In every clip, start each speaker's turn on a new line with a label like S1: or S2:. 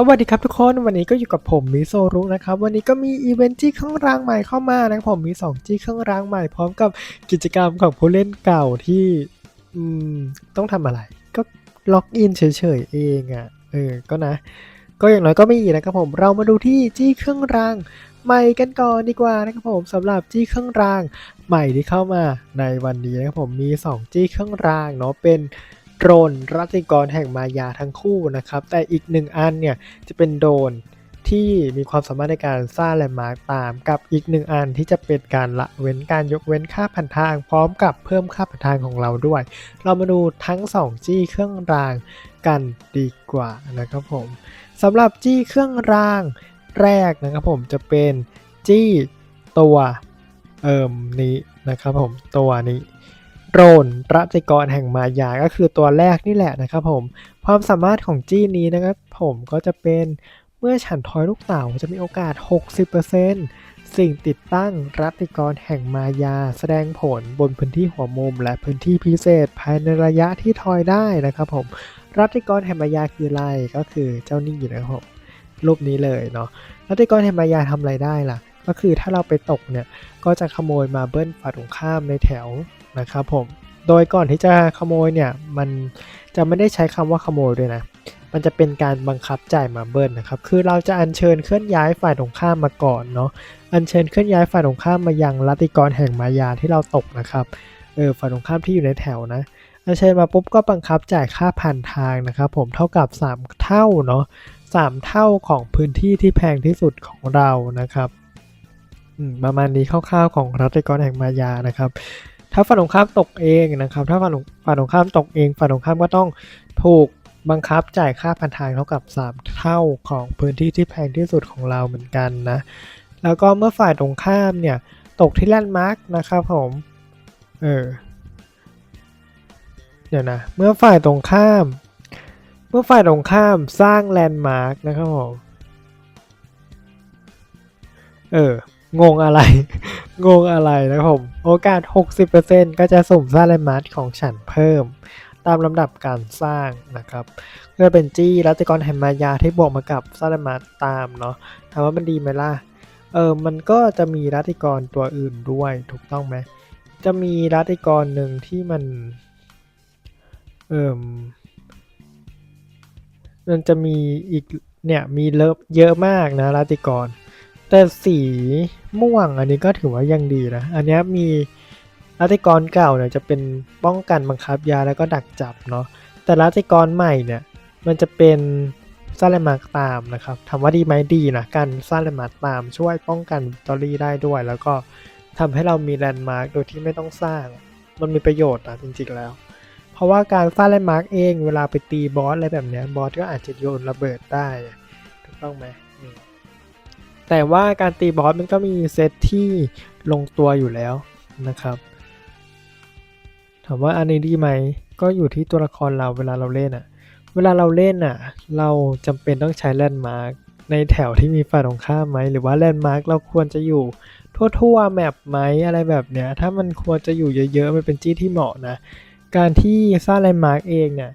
S1: สวัสดีครับทุกคนวันนี้ก็อยู่กับผมมิโซรุนะครับวันนี้ก็มีอีเวนต์จี้เครื่องรางใหม่เข้ามานะครับผมมี2จี้เครื่องรางใหม่พร้อมกับกิจกรรมของผู้เล่นเก่าที่อืมต้องทำอะไร ก็ล็อกอินเฉยๆเองอะ่ะเออก็นะ ก็อย่างน้อยก็มีนะครับผมเรามาดูที่จี้เครื่องรางใหม่กันก่อนดีกว่านะครับผมสำหรับจี้เครื่องรางใหม่ที่เข้ามาในวันนี้นะครับผมมี 2 จี้เครื่องรางเนาะเป็น โดรนรัติกรแห่งมายาทั้งคู่นะครับ แต่อีกหนึ่งอันเนี่ยจะเป็นโดรนที่มีความสามารถในการสร้างแลนด์มาร์กตามกับอีกหนึ่งอันที่จะเป็นการละเว้นการยกเว้นค่าผ่านทาง พร้อมกับเพิ่มค่าผ่านทางของเราด้วย เรามาดูทั้ง 2 จี้เครื่องรางกันดีกว่านะครับผมสำหรับจี้เครื่องรางแรกนะครับผมจะเป็นจี้ตัวเอิมนี้นะครับผมตัวนี้ โดรนรัติกรแห่งมายา ก็คือตัวแรกนี่แหละนะครับผม ความสามารถของจี้นี้นะครับผมก็จะเป็นเมื่อฉันทอยลูกเต๋าจะมีโอกาส 60%สิ่งติดตั้งรัติกรแห่งมายา แสดงผลบนพื้นที่หัวมุม และพื้นที่พิเศษภายในระยะที่ทอยได้นะครับผม รัติกรแห่งมายาคืออะไรก็คือเจ้านี่นะครับผมรูปนี้เลยเนาะรัติกรแห่งมายาทำอะไรได้ล่ะ ก็คือถ้าเราไปตกเนี่ยก็จะขโมยมาเบิ้ลฝ่ายตรงข้ามในแถว นะครับผม โดยก่อนที่จะขโมยเนี่ยมันจะไม่ได้ใช้คำว่าขโมยด้วยนะ มันจะเป็นการบังคับจ่ายมาเบิลนะครับ คือเราจะอัญเชิญเคลื่อนย้ายฝ่ายตรงข้ามมาก่อนเนาะ อัญเชิญเคลื่อนย้ายฝ่ายตรงข้ามมายังลัติกรแห่งมายาที่เราตกนะครับ เออฝ่ายตรงข้ามที่อยู่ในแถวนะ อัญเชิญมาปุ๊บก็บังคับจ่ายค่าผ่านทางนะครับผมเท่ากับ 3 เท่าเนาะ3เท่าของพื้นที่ที่แพงที่สุดของเรานะครับอืมประมาณนี้คร่าวๆของรัติกรแห่งมายานะครับ ถ้าฝ่ายตรงข้ามตกเองนะครับ ถ้าฝ่ายตรงฝ่ายตรงข้ามตกเองฝ่ายตรงข้ามก็ต้องถูกบังคับจ่ายค่าพันทางเท่ากับ 3 เท่าของพื้นที่ที่แพงที่สุดของเราเหมือนกันนะ แล้วก็เมื่อฝ่ายตรงข้ามเนี่ยตกที่แลนด์มาร์กนะครับผม เออ เดี๋ยวนะ เมื่อฝ่ายตรงข้าม เมื่อฝ่ายตรงข้ามสร้างแลนด์มาร์กนะครับผม เออ งงอะไร งงอะไรนะครับผม โอกาส 60%ก็จะสุ่มสร้างแลนด์มาร์คของฉันเพิ่ม ตามลำดับการสร้างนะครับเพื่อเป็นจี้รัติกรแห่งมายาที่บวกมากับสร้างแลนด์มาร์คตามเนาะถามว่ามันดีไหมล่ะเออมันก็จะมีรัติกรตัวอื่นด้วยถูกต้องไหมจะมีรัติกรหนึ่งที่มันเอ่มมันจะมีอีกเนี่ยมีเลิฟเยอะมากนะรัติกร แต่สีม่วงอันนี้ก็ถือว่ายังดีนะ อันนี้มีรัติกรเก่าเนี่ยจะเป็นป้องกันบังคับยาแล้วก็ดักจับเนาะ แต่รัติกรใหม่เนี่ยมันจะเป็นสร้างแลม์มาตามนะครับถามว่าดีไหมดีนะการสร้างแลม์มาตามช่วยป้องกันวิตอรี่ได้ด้วย แล้วก็ทำให้เรามีแลนด์มาร์กโดยที่ไม่ต้องสร้าง มันมีประโยชน์นะจริงๆแล้ว เพราะว่าการสร้างแลนด์มาร์กเองเวลาไปตีบอสอะไรแบบนี้บอสก็อาจจะโยนระเบิดได้ถูกต้องไหม แต่ว่าการตีบอสมันก็มีเซตที่ลงตัวอยู่แล้วนะครับ ถามว่าอันนี้ดีไหม ก็อยู่ที่ตัวละครเราเวลาเราเล่นอะเวลาเราเล่นอะเราจำเป็นต้องใช้แลนด์มาร์กในแถวที่มีฝ่ายตรงข้ามไหม หรือว่าแลนด์มาร์กเราควรจะอยู่ทั่วๆแมปไหมอะไรแบบเนี้ย ถ้ามันควรจะอยู่เยอะๆ มันเป็นจี้ที่เหมาะนะ การที่สร้างแลนด์มาร์กเองเนี่ย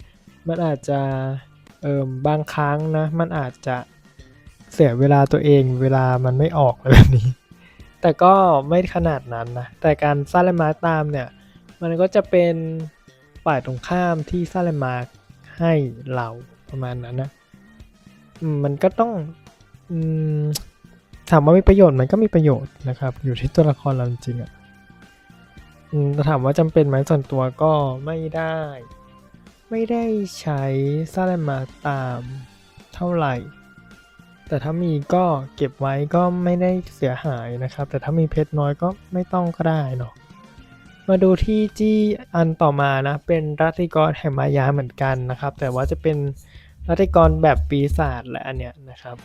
S1: มันอาจจะเอิมบางครั้งนะ มันอาจจะ เสียเวลาตัวเองเวลามันไม่ออกอะไรแบบนี้ แต่ก็ไม่ขนาดนั้นนะ แต่การสร้างแลนด์มาร์กตามเนี่ย มันก็จะเป็นฝ่ายตรงข้ามที่สร้างแลนด์มาร์กให้เราประมาณนั้นนะมันก็ต้องอถามว่ามีประโยชน์มันก็มีประโยชน์นะครับ อยู่ที่ตัวละครเราจริงอะถามว่าจำเป็นไหมส่วนตัวก็ไม่ได้ ไม่ได้ใช้สร้างลมาตามเท่าไหร่ แต่ถ้ามีก็เก็บไว้ก็ไม่ได้เสียหายนะครับ แต่ถ้ามีเพชรน้อยก็ไม่ต้องก็ได้เนาะมาดูที่จี้อันต่อมานะ เป็นรัติกรแห่งมายาเหมือนกันนะครับ แต่ว่าจะเป็นรัติกรแบบปีศาจแหละอันเนี้ยนะครับ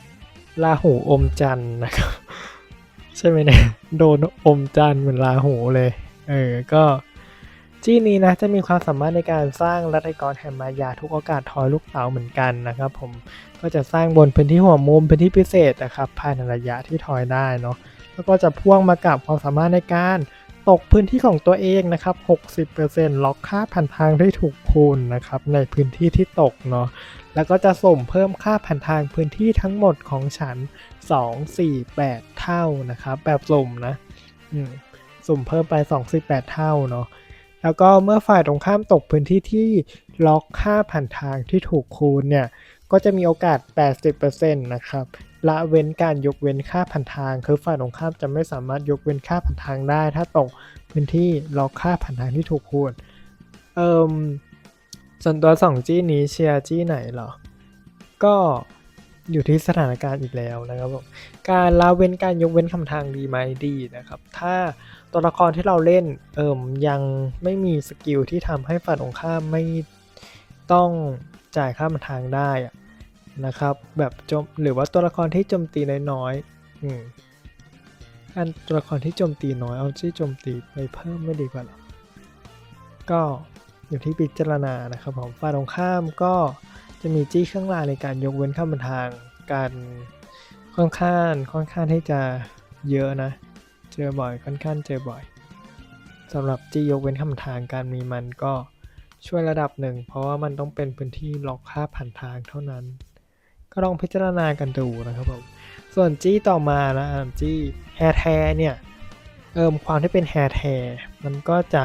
S1: ลาหูอมจันนะครับ ใช่ไหมเนี่ยโดนอมจันเหมือนลาหูเลย เออ ก็ จี้นี้นะจะมีความสามารถในการสร้างรัติกรแห่งมายาทุกโอกาสทอยลูกเต๋าเหมือนกันนะครับผมก็จะสร้างบนพื้นที่หัวมุมพื้นที่พิเศษนะครับภายในระยะที่ทอยได้เนาะแล้วก็จะพ่วงมากับความสามารถในการตกพื้นที่ของตัวเองนะครับ 60%ล็อกค่าผ่านทางได้ถูกคูณนะครับในพื้นที่ที่ตกเนาะ แล้วก็จะส่งเพิ่มค่าผ่านทางพื้นที่ทั้งหมดของฉัน 2 4 8 เท่านะครับ แบบสุ่มนะ อืม สุ่มเพิ่มไป 2 4 8 เท่าเนาะ แล้วก็เมื่อฝ่ายตรงข้ามตกพื้นที่ที่ล็อกค่าผ่านทางที่ถูกคูณเนี่ย ก็จะมีโอกาส 80%นะครับ ละเว้นการยกเว้นค่าผ่านทาง คือฝ่ายตรงข้ามจะไม่สามารถยกเว้นค่าผ่านทางได้ ถ้าตกพื้นที่ล็อกค่าผ่านทางที่ถูกคูณ เอิมส่วนตัวสองจี้นี้เชียร์จี้ไหนเหรอ ก็ อยู่ที่สถานการณ์อีกแล้วนะครับผมการละเว้นการยกเว้นคำทางดีไหมดีนะครับ ถ้าตัวละครที่เราเล่นเอิมยังไม่มีสกิลที่ทำให้ฝ่ายตรงข้ามไม่ต้องจ่ายค่าผ่านทางได้นะครับ แบบโจมหรือว่าตัวละครที่โจมตีน้อยๆอืมอันตัวละครที่โจมตีน้อยเอาจี้โจมตีไปเพิ่มไม่ดีกว่าหรอก็อยู่ที่พิจารณานะครับผมฝ่ายตรงข้ามก็ จะมีจี้เครื่องรางในการยกเว้นข้ามบันทางการค่อนข้างค่อนข้างที่จะเยอะนะ เจอบ่อยค่อนข้างเจอบ่อยสำหรับจี้ยกเว้นข้ามบันทางการมีมันก็ช่วยระดับหนึ่ง เพราะว่ามันต้องเป็นพื้นที่ล็อกค่าผ่านทางเท่านั้น ก็ลองพิจารณากันดูนะครับผมส่วนจี้ต่อมานะจี้แฮร์แทเนี่ยเอิมความที่เป็นแฮร์แทมันก็จะ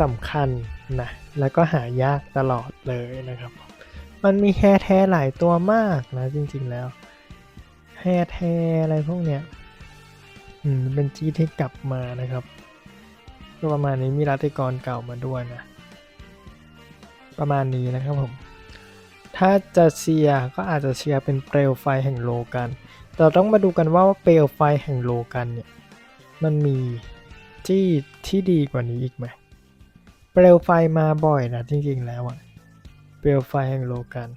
S1: สำคัญนะ แล้วก็หายากตลอดเลยนะครับ มันมีแฮร์แทร์หลายตัวมากนะจริงๆแล้ว แฮร์แทร์อะไรพวกเนี้ย อืมเป็นจีที่กลับมานะครับ ก็ประมาณนี้มีรัติกรเก่ามาด้วยนะ ประมาณนี้นะครับผม ถ้าจะเชียร์ก็อาจจะเชียร์เป็นเปลวไฟแห่งโลกัน แต่ต้องมาดูกันว่าเปลวไฟแห่งโลกันเนี่ย มันมีจี้ที่ดีกว่านี้อีกไหมเปลวไฟมาบ่อยนะจริงๆแล้วอะ เปลวไฟแห่งโลกัน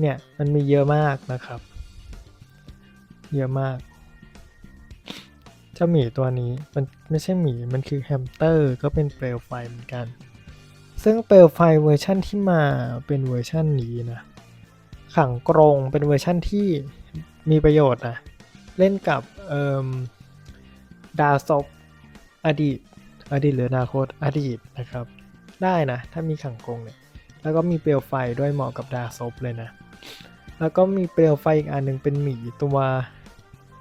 S1: เนี่ยมันมีเยอะมากนะครับ เยอะมาก เจ้าหมีตัวนี้มันไม่ใช่หมี มันคือแฮมสเตอร์ก็เป็นเปลวไฟเหมือนกัน ซึ่งเปลวไฟเวอร์ชั่นที่มาเป็นเวอร์ชั่นนี้นะ ขังกรงเป็นเวอร์ชั่นที่มีประโยชน์นะ เล่นกับเอ่มดาซบอดีต อดีตหรืออนาคตอดีตนะครับ ได้นะ ถ้ามีขังกรงเนี่ย แล้วก็มีเปลวไฟด้วยเหมาะกับดาซบเลยนะ แล้วก็มีเปลวไฟอีกอันหนึ่งเป็นหมีตัว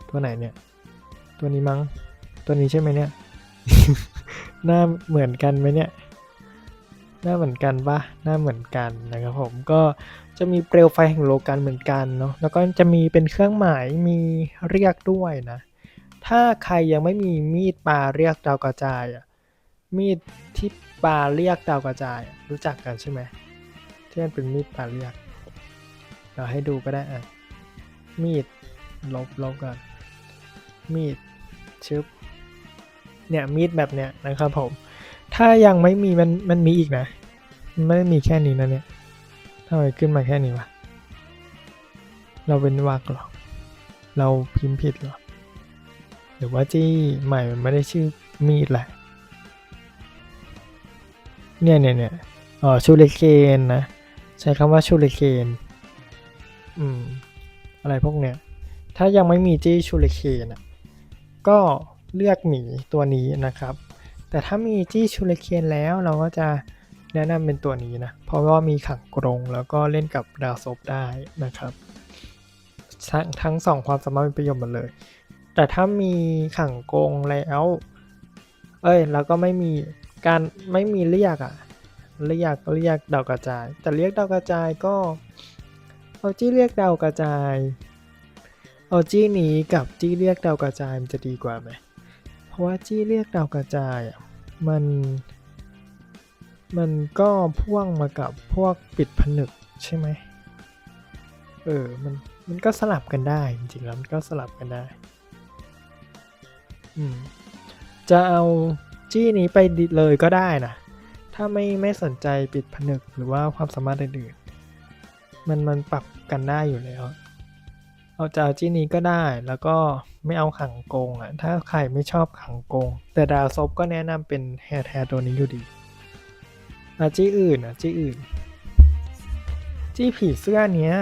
S1: ตัวไหนเนี่ย ตัวนี้มั้ง ตัวนี้ใช่ไหมเนี่ย หน้าเหมือนกันไหมเนี่ย หน้าเหมือนกันปะหน้าเหมือนกันนะครับผม ก็จะมีเปลวไฟแห่งโลกันเหมือนกันเนาะ แล้วก็จะมีเป็นเครื่องหมาย มีเรียกด้วยนะ ถ้าใครยังไม่มีมีดปลาเรียกดาวกระจายอะมีดที่ปลาเรียกดาวกระจาย รู้จักกันใช่ไหม ที่มันเป็นมีดปลาเรียกเราให้ดูก็ได้อะ มีดลบลบกันมีดชึบเนี่ยมีดแบบเนี้ยนะครับผม ถ้ายังไม่มีมันมันมีอีกนะมันไม่ได้มีแค่นี้นะเนี่ยทำไมขึ้นมาแค่นี้วะ เราเป็นวักเหรอ เราพิมพ์ผิดเหรอ หรือว่าจี้ใหม่มันไม่ได้ชื่อมีดแหละเนี่ยเนี่ยเนี่ยอ๋อชูริเคนนะ ใช้คำว่าชูริเคนอืม อะไรพวกเนี้ย ถ้ายังไม่มีจี้ชูริเคนก็เลือกหมีตัวนี้นะครับ แต่ถ้ามีจี้ชูริเคนแล้วเราก็จะแนะนำเป็นตัวนี้นะ เพราะว่ามีขังกรงแล้วก็เล่นกับดาวซบได้นะครับ ทั้งทั้งสองความสามารถเป็นประโยชน์หมดเลย แต่ถ้ามีขังกรงแล้ว เอ้ย แล้วก็ไม่มีการไม่มีเรียกอะ เรียกเรียกดาวกระจาย แต่เรียกดาวกระจายก็เอาจี้เรียกดาวกระจาย เอาจี้นี้กับจี้เรียกดาวกระจายมันจะดีกว่าไหมเพราะว่าจี้เรียกดาวกระจายอะมัน มันก็พ่วงมากับพวกปิดผนึกใช่ไหมเออ มัน มันก็สลับกันได้ จริงๆแล้วมันก็สลับกันได้ อืม จะเอาจี้นี้ไปดิเลยก็ได้นะ ถ้าไม่ไม่สนใจปิดผนึกหรือว่าความสามารถอื่นๆ มันมันปรับกันได้อยู่แล้ว เอาจะเอาจี้นี้ก็ได้แล้วก็ไม่เอาขังกงอะ ถ้าใครไม่ชอบขังกง แต่ดาวซบก็แนะนำเป็นแฮร์แทร์ตัวนี้อยู่ดีอาจี้อื่นอะจี้อื่น จี้ผีเสื้อเนี้ย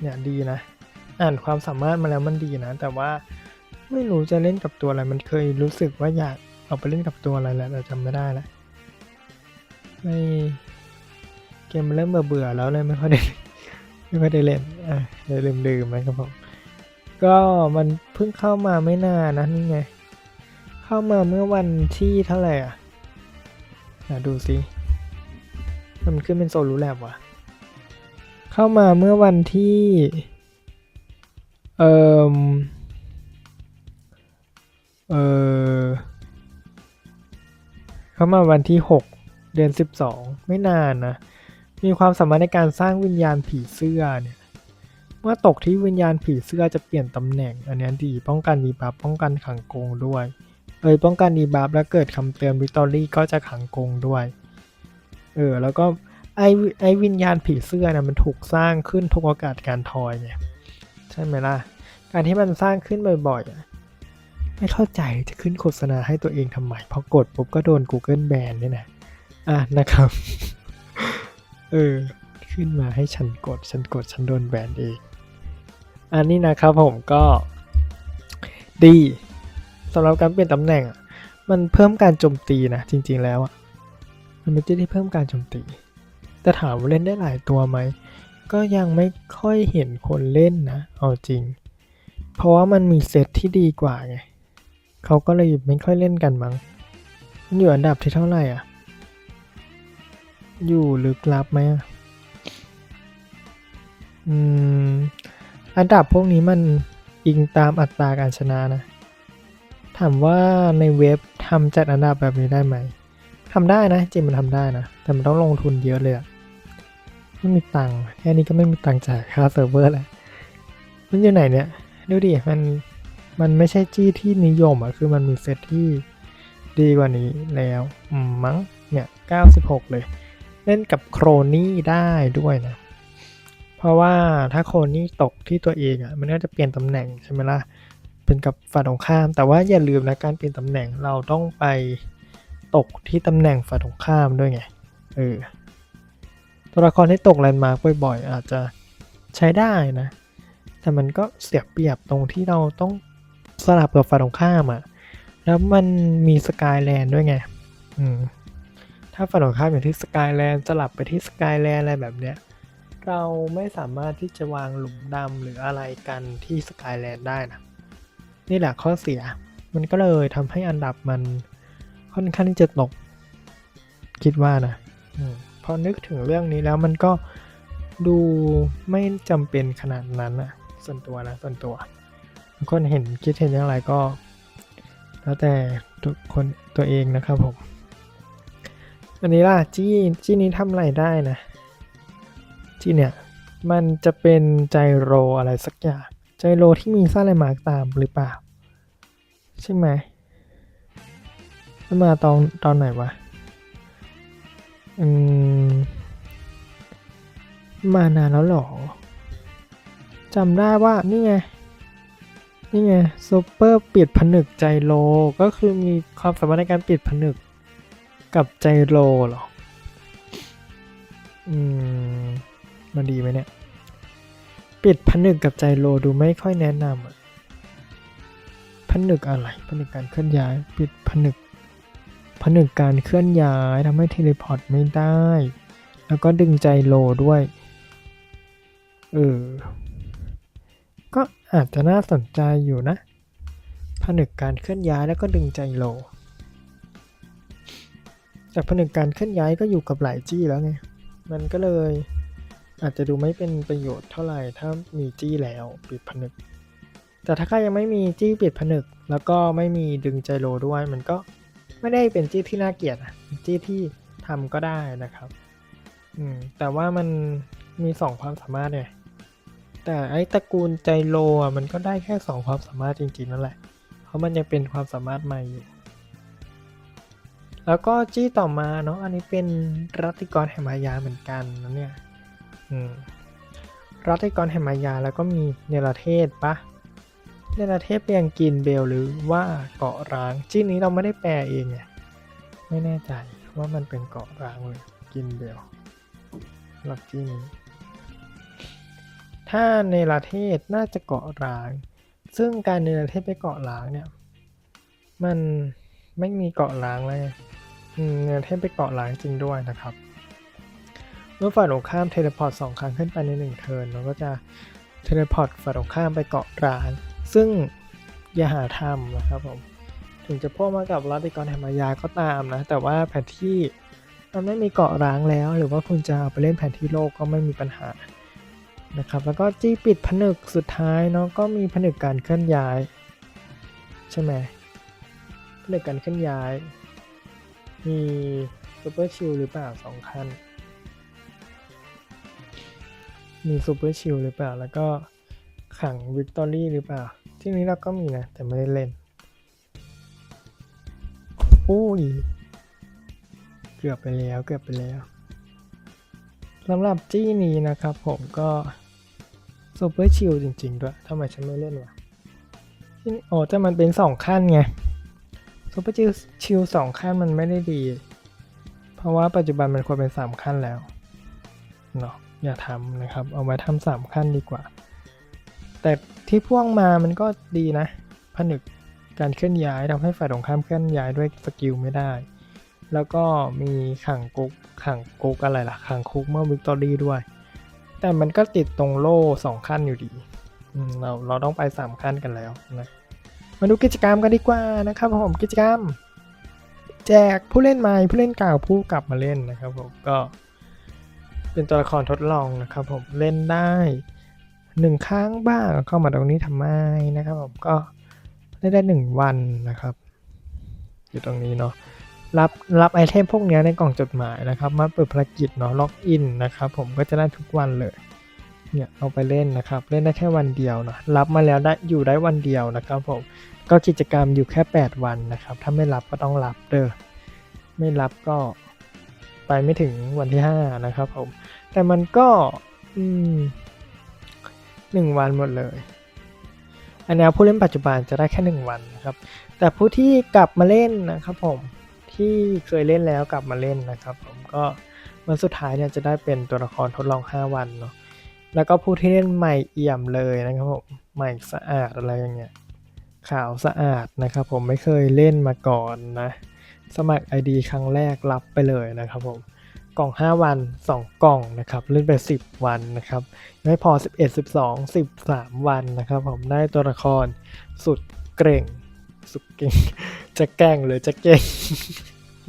S1: เนี่ยดีนะ อ่านความสามารถมาแล้วมันดีนะ แต่ว่าไม่รู้จะเล่นกับตัวอะไร มันเคยรู้สึกว่าอยากเอาไปเล่นกับตัวอะไรแล้วแต่จำไม่ได้แล้ว ไม่เกมมันเริ่มเบื่อแล้วเลยไม่ค่อยได้ไม่ค่อยได้เล่นอะเลยลืมๆนะครับผมก็มันเพิ่งเข้ามาไม่นานนะนี่ไง เข้ามาเมื่อวันที่เท่าไหร่อะอะดูสิมันขึ้นเป็นโซลูแลบว่ะเข้ามาเมื่อวันที่เอ่อเออเข้ามาวันที่6 เดือน 12 ไม่นานนะ มีความสามารถในการสร้างวิญญาณผีเสื้อเนี่ย เมื่อตกที่วิญญาณผีเสื้อจะเปลี่ยนตำแหน่ง อันนี้ดีป้องกันดีบัฟป้องกันขังกงด้วย เอยป้องกันดีบัฟแล้วเกิดคำเตือนวิตอรี่ก็จะขังกงด้วย เออแล้วก็ไอไอวิญญาณผีเสื้อนะมันถูกสร้างขึ้นทุกโอกาสการทอยไงใช่ไหมล่ะ การที่มันสร้างขึ้นบ่อยๆ ไม่เข้าใจจะขึ้นโฆษณาให้ตัวเองทำไมพอกดปุ๊บก็โดน Google แบนเนี่ยนะ อะนะครับ เออ ขึ้นมาให้ฉันกด ฉันกด ฉันโดนแบนเอง อันนี้นะครับผมก็ดีสำหรับการเปลี่ยนตำแหน่ง มันเพิ่มการโจมตีนะ จริง ๆ แล้วอะ มันไม่ได้เพิ่มการโจมตี แต่ถามว่าเล่นได้หลายตัวไหม ก็ยังไม่ค่อยเห็นคนเล่นนะ เอาจริง เพราะว่ามันมีเซตที่ดีกว่าไง เขาก็เลยไม่ค่อยเล่นกันมั้ง มันอยู่อันดับที่เท่าไหร่อะ อยู่ลึกลับไหมอืม อันดับพวกนี้มันอิงตามอัตราการชนะนะ ถามว่าในเว็บทำจัดอันดับแบบนี้ได้ไหมทำได้นะจริงมันทำได้นะ แต่มันต้องลงทุนเยอะเลยอะไม่มีตังค์แค่นี้ก็ไม่มีตังค์จ่ายค่าเซิร์ฟเวอร์แล้ว มันอยู่ไหนเนี่ย ดูดิ มัน มันไม่ใช่จี้ที่นิยมอะคือมันมีเซตที่ดีกว่านี้แล้วมมั้ง เนี่ย 96 เลย เล่นกับโครนี่ได้ด้วยนะ เพราะว่าถ้าโครนี่ตกที่ตัวเองอะมันก็จะเปลี่ยนตำแหน่งใช่ไหมล่ะ เป็นกับฝ่ายตรงข้าม แต่ว่าอย่าลืมนะการเปลี่ยนตำแหน่งเราต้องไปตกที่ตำแหน่งฝ่ายตรงข้ามด้วยไง เออ ตัวละครที่ตกแลนด์มาร์กบ่อยๆอาจจะใช้ได้นะ แต่มันก็เสียเปรียบตรงที่เราต้องสลับกับฝ่ายตรงข้ามอะ่ะ แล้วมันมีสกายแลนด์ด้วยไง อืม ถ้าฝ่ายตรงข้ามอย่างที่สกายแลนด์สลับไปที่สกายแลนด์อะไรแบบเนี้ยเราไม่สามารถที่จะวางหลุมดำหรืออะไรกันที่สกายแลนด์ได้นะ นี่แหละข้อเสีย มันก็เลยทำให้อันดับมันค่อนข้างที่จะตก คิดว่านะอพอนึกถึงเรื่องนี้แล้วมันก็ดูไม่จำเป็นขนาดนั้นนะส่วนตัวนะส่วนตัวคนเห็นคิดเห็นอย่างไรก็ แล้วแต่ทุกคนตัวเองนะครับผม อันนี้ล่ะจี้จี้นี้ทำอะไรได้นะจี้เนี่ยมันจะเป็นใจโรอะไรสักอย่างใจโรที่มีซ่าอะไรมาร์กตามหรือเปล่า ใช่ไหมมันมาตอนตอนไหนวะ อืม มานานแล้วหรอจำได้ว่านี่ไง นี่ไงซูเปอร์ปิดผนึกใจโลก็คือมีความสามารถในการปิดผนึก กับใจโลเหรอ อืม มันดีไหมเนี่ย ปิดผนึกกับใจโลดูไม่ค่อยแนะนำอะผนึกอะไรผนึกการเคลื่อนย้าย ปิดผนึกผนึกการเคลื่อนย้ายทำให้เทเลพอร์ตไม่ได้ แล้วก็ดึงใจโลด้วย เออ ก็อาจจะน่าสนใจอยู่นะผนึกการเคลื่อนย้ายแล้วก็ดึงใจโล แต่ผนึกการเคลื่อนย้ายก็อยู่กับหลายจี้แล้วไง มันก็เลย อาจจะดูไม่เป็นประโยชน์เท่าไหร่ถ้ามีจี้แล้วปิดผนึก แต่ถ้าใครยังไม่มีจี้ปิดผนึก แล้วก็ไม่มีดึงใจโลด้วย มันก็ไม่ได้เป็นจี้ที่น่าเกลียดจี้ที่ทำก็ได้นะครับ อืม แต่ว่ามันมีสองความสามารถเนี่ยแต่ไอ้ตระกูลใจโลอะมันก็ได้แค่สองความสามารถจริงๆนั่นแหละ เพราะมันยังเป็นความสามารถใหม่อยู่ แล้วก็จี้ต่อมาเนาะอันนี้เป็นรัตติกรแห่งมายาเหมือนกันนะเนี่ยอืมรัตติกรแห่งมายาแล้วก็มีเนรเทศปะเนรเทศเปียงกินเบลหรือว่าเกาะร้างจี้นี้เราไม่ได้แปลเองไงไม่แน่ใจว่ามันเป็นเกาะร้างเลยกินเบลหลักจี้นี้ถ้าเนรเทศน่าจะเกาะร้าง ซึ่งการเนรเทศไปเกาะร้างเนี่ยมันไม่มีเกาะล้างเลย เนรเทศไปเกาะหลางจริงด้วยนะครับ เมื่อฝ่ายตรงข้ามเทเลพอร์ตสองครั้งขึ้นไปในหนึ่งเทิร์นเราก็จะเทเลพอร์ตฝ่ายตรงข้ามไปเกาะร้าง ซึ่งอย่าหาทำนะครับผมถึงจะพ่วมากับรัติกรแหมายาก็ตามนะ แต่ว่าแผนที่มันไม่มีเกาะร้างแล้ว หรือว่าคุณจะเอาไปเล่นแผนที่โลกก็ไม่มีปัญหานะครับ แล้วก็จี้ปิดผนึกสุดท้ายเนาะก็มีผนึกการเคลื่อนย้าย ใช่ไหมผนึกการเคลื่อนย้าย มีซูเปอร์ชิลหรือเปล่าสองคัน มีซูเปอร์ชิลหรือเปล่า แล้วก็ขังวิกตอรี่หรือเปล่า ที่นี้เราก็มีนะ แต่ไม่ได้เล่นอุ้ยเกือบไปแล้วเกือบไปแล้วสำหรับจี้นี้นะครับผมก็ซูเปอร์ชิลจริง ๆ ด้วยทำไมฉันไม่เล่นวะที่นี่อ๋อแต่มันเป็นสองขั้นไง ซูเปอร์ชิลชิลสองขั้นมันไม่ได้ดี เพราะว่าปัจจุบันมันควรเป็นสามขั้นแล้วเนาะอย่าทำนะครับ เอาไว้ทำสามขั้นดีกว่า แต่ที่พ่วงมามันก็ดีนะผนึกการเคลื่อนย้ายทำให้ฝ่ายตรงข้ามเคลื่อนย้ายด้วยสกิลไม่ได้ แล้วก็มีขังกุกขังกุกอะไรล่ะขังคุกเมื่อวิกตอรี่ด้วย แต่มันก็ติดตรงโล่สองขั้นอยู่ดี เราเราต้องไปสามขั้นกันแล้วนะ มาดูกิจกรรมกันดีกว่านะครับผมกิจกรรม แจกผู้เล่นใหม่ผู้เล่นเก่าผู้กลับมาเล่นนะครับผมก็เป็นตัวละครทดลองนะครับผมเล่นได้หนึ่งครั้งบ้างเข้ามาตรงนี้ทำไมนะครับผมก็เล่นได้หนึ่งวันนะครับ อยู่ตรงนี้เนาะรับรับไอเทมพวกเนี้ยในกล่องจดหมายนะครับ มาเปิดภารกิจเนาะล็อกอินนะครับผมก็จะได้ทุกวันเลย เนี่ยเอาไปเล่นนะครับ เล่นได้แค่วันเดียวเนาะรับมาแล้วได้อยู่ได้วันเดียวนะครับผมก็กิจกรรมอยู่แค่ 8 วันนะครับ ถ้าไม่รับก็ต้องรับเด้อไม่รับก็ไปไม่ถึงวันที่ 5 นะครับผม แต่มันก็อืมหนึ่งวันหมดเลย อันนี้ผู้เล่นปัจจุบันจะได้แค่หนึ่งวันนะครับ แต่ผู้ที่กลับมาเล่นนะครับผมที่เคยเล่นแล้วกลับมาเล่นนะครับ ผมก็วันสุดท้ายเนี่ยจะได้เป็นตัวละครทดลอง 5 วันเนาะ แล้วก็ผู้ที่เล่นใหม่เอี่ยมเลยนะครับผมใหม่สะอาดอะไรอย่างเงี้ยขาวสะอาดนะครับผมไม่เคยเล่นมาก่อนนะ สมัคร ID ครั้งแรกรับไปเลยนะครับผมกล่อง 5 วัน 2 กล่องนะครับเล่นไป 10 วันนะครับไม่พอ 11 12 13 วันนะครับ ผมได้ตัวละครสุดเกร่ง สุดเก่ง จะแกล้งหรือจะเก่ง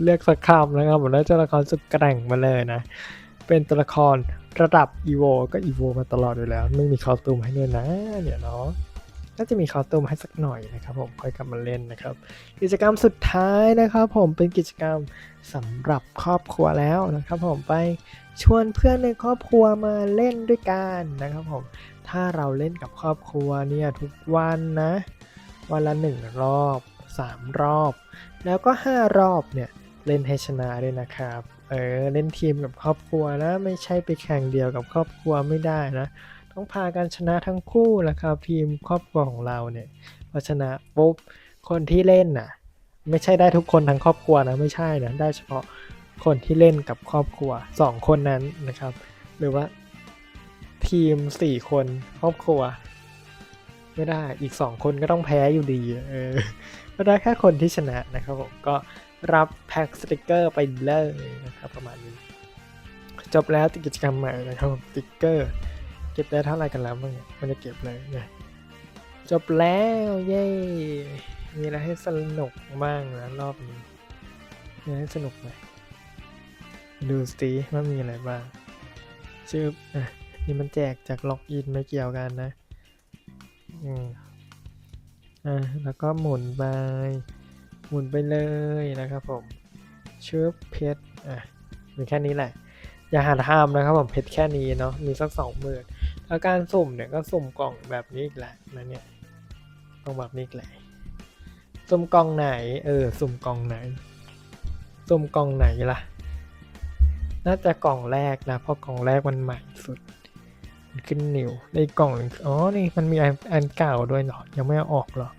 S1: เลือกสักคำนะครับผมได้ตัวละครสุดแกร่งมาเลยนะ เป็นตัวละครระดับอีโวก็อีโวมาตลอดอยู่แล้ว ไม่มีคอสตูมให้ด้วยนะเนี่ยเนาะน่าจะมีคอสตูมให้สักหน่อยนะครับผมค่อยกลับมาเล่นนะครับ กิจกรรมสุดท้ายนะครับผมเป็นกิจกรรมสำหรับครอบครัวแล้วนะครับผมไปชวนเพื่อนในครอบครัวมาเล่นด้วยกันนะครับผมถ้าเราเล่นกับครอบครัวเนี่ยทุกวันนะวันละหนึ่งรอบสามรอบ แล้วก็ห้ารอบเนี่ยเล่นให้ชนะด้วยนะครับ เออเล่นทีมกับครอบครัวนะไม่ใช่ไปแข่งเดียวกับครอบครัวไม่ได้นะต้องพากันชนะทั้งคู่นะครับทีมครอบครัวของเราเนี่ยพอชนะปุ๊บคนที่เล่นน่ะไม่ใช่ได้ทุกคนทั้งครอบครัวนะไม่ใช่นะได้เฉพาะคนที่เล่นกับครอบครัวสองคนนั้นนะครับ หรือว่าทีมสี่คนครอบครัว ไม่ได้อีกสองคนก็ต้องแพ้อยู่ดีเออก็ได้แค่คนที่ชนะนะครับผมก็ รับแพ็กสติกเกอร์ไปเลยนะครับประมาณนี้ จบแล้วกิจกรรมใหม่นะครับสติกเกอร์ เก็บได้เท่าไหร่กันแล้วบ้างเนี่ยไมันจะเก็บเลยเนี่ยจบแล้วเย้มีอะไรให้สนุกบ้างนะรอบนี้มีอะไรให้สนุกไหมดูสิว่ามีอะไรบ้างชื่ออะนี่มันแจกจากล็อกอินไม่เกี่ยวกันนะ อืม อะแล้วก็หมุนไป หมุนไปเลยนะครับผมเชื่อเพชรอะมีแค่นี้แหละ อย่าหาทำนะครับผมเพชรแค่นี้เนาะมีสักสองหมื่นแล้วการสุ่มเนี่ยก็สุ่มกล่องแบบนี้อีกแหละนะเนี่ยกล่องแบบนี้อีกแหละสุ่มกล่องไหนเออสุ่มกล่องไหน สุ่มกล่องไหนล่ะ น่าจะกล่องแรกนะเพราะกล่องแรกมันใหม่สุดขึ้นนิวในกล่องอ๋อนี่มันมีอันอันเก่าด้วยเหรอยังไม่เอาออกหรอ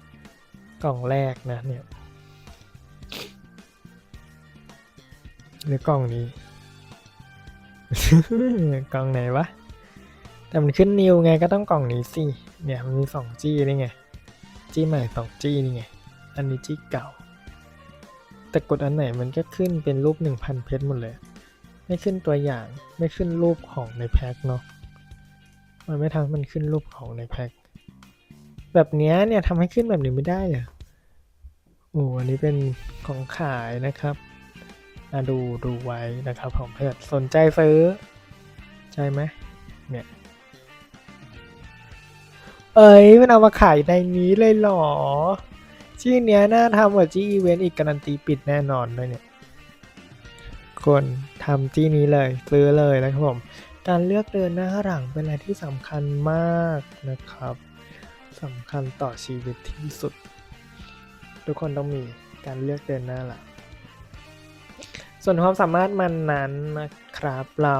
S1: กล่องแรกนะเนี่ย หรือกล่องนี้ กล่องไหนวะ แต่มันขึ้นนิวไงก็ต้องกล่องนี้สิ เนี่ยมันมีสองจี้นี่ไง จี้ใหม่สองจี้นี่ไง อันนี้จี้เก่า แต่กดอันไหนมันก็ขึ้นเป็นรูป 1,000 เพชรหมดเลย ไม่ขึ้นตัวอย่าง ไม่ขึ้นรูปของในแพ็คเนาะ มันไม่ทำให้มันขึ้นรูปของในแพ็ค แบบเนี้ยเนี่ยทำให้ขึ้นแบบนี้ไม่ได้เหรอโอ้อันนี้เป็นของขายนะครับ มาดูดูไว้นะครับผมเพื่อสนใจซื้อ ใช่ไหมเนี่ย เอ้ยมันเอามาขายในนี้เลยเหรอ ชื่อเนี้ยน่าทำกว่าจี้อีเวนต์อีกการันตีปิดแน่นอนด้วยเนี่ย คนทำจี้นี้เลย ซื้อเลยนะครับผม การเลือกเดินหน้าหลังเป็นอะไรที่สำคัญมากนะครับสำคัญต่อชีวิตที่สุด ทุกคนต้องมีการเลือกเดินหน้าหลัง ส่วนความสามารถมันนั้นนะครับเรา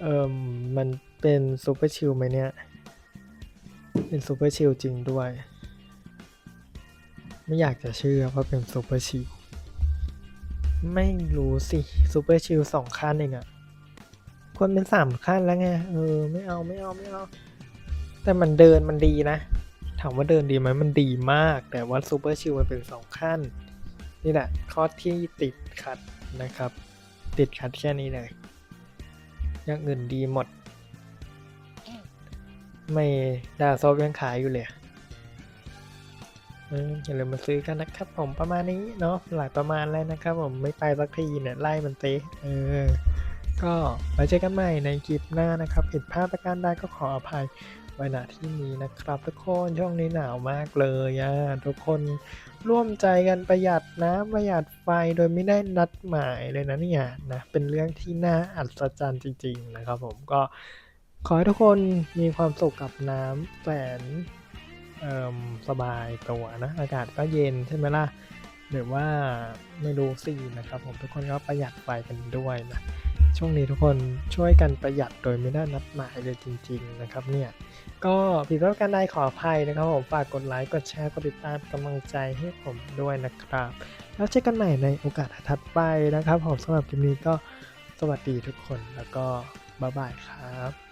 S1: เอ่มมันเป็นซูเปอร์ชิลไหมเนี่ย เป็นซูเปอร์ชิลจริงด้วย ไม่อยากจะเชื่อว่าเป็นซูเปอร์ชิลไม่รู้สิซูเปอร์ชิลสองขั้นเองอะควรเป็นสามขั้นแล้วไง เออ ไม่เอาไม่เอาไม่เอา แต่มันเดินมันดีนะ ถามว่าเดินดีไหมมันดีมาก แต่ว่าซูเปอร์ชิลมันเป็นสองขั้น นี่แหละข้อที่ติด ขัดนะครับ ติดขัดแค่นี้เลยอย่างอื่นดีหมด ไม่ดาวโซฟยังขายอยู่เลยเอออย่าลืมมาซื้อกันนะครับ ผมประมาณนี้เนาะหลายประมาณแล้วนะครับ ผมไม่ไปสักทีเนี่ยไล่มันเตะเออ ก็ไว้เจอกันใหม่ในคลิปหน้านะครับ ผิดพลาดประการใดก็ขออภัย ไว้ณที่นี้นะครับทุกคนช่วงนี้หนาวมากเลยอะทุกคนร่วมใจกันประหยัดน้ำประหยัดไฟโดยไม่ได้นัดหมายเลยนะเนี่ยนะเป็นเรื่องที่น่าอัศจรรย์จริง ๆ นะครับ ผมก็ขอให้ทุกคนมีความสุขกับน้ำแสนเอ่มสบายตัวนะอากาศก็เย็นใช่ไหมล่ะหรือว่าไม่รู้สินะครับ ผมทุกคนก็ประหยัดไฟกันด้วยนะช่วงนี้ทุกคนช่วยกันประหยัดโดยไม่ได้นัดหมายเลยจริง ๆ นะครับเนี่ย ก็ผิดพลาดการใดขออภัยนะครับผมฝากกดไลค์ กดแชร์ กดติดตามกำลังใจให้ผมด้วยนะครับ แล้วเจอกันใหม่ในโอกาสถัดไปนะครับผมสำหรับคลิปนี้ก็สวัสดีทุกคนแล้วก็บ๊ายบายครับ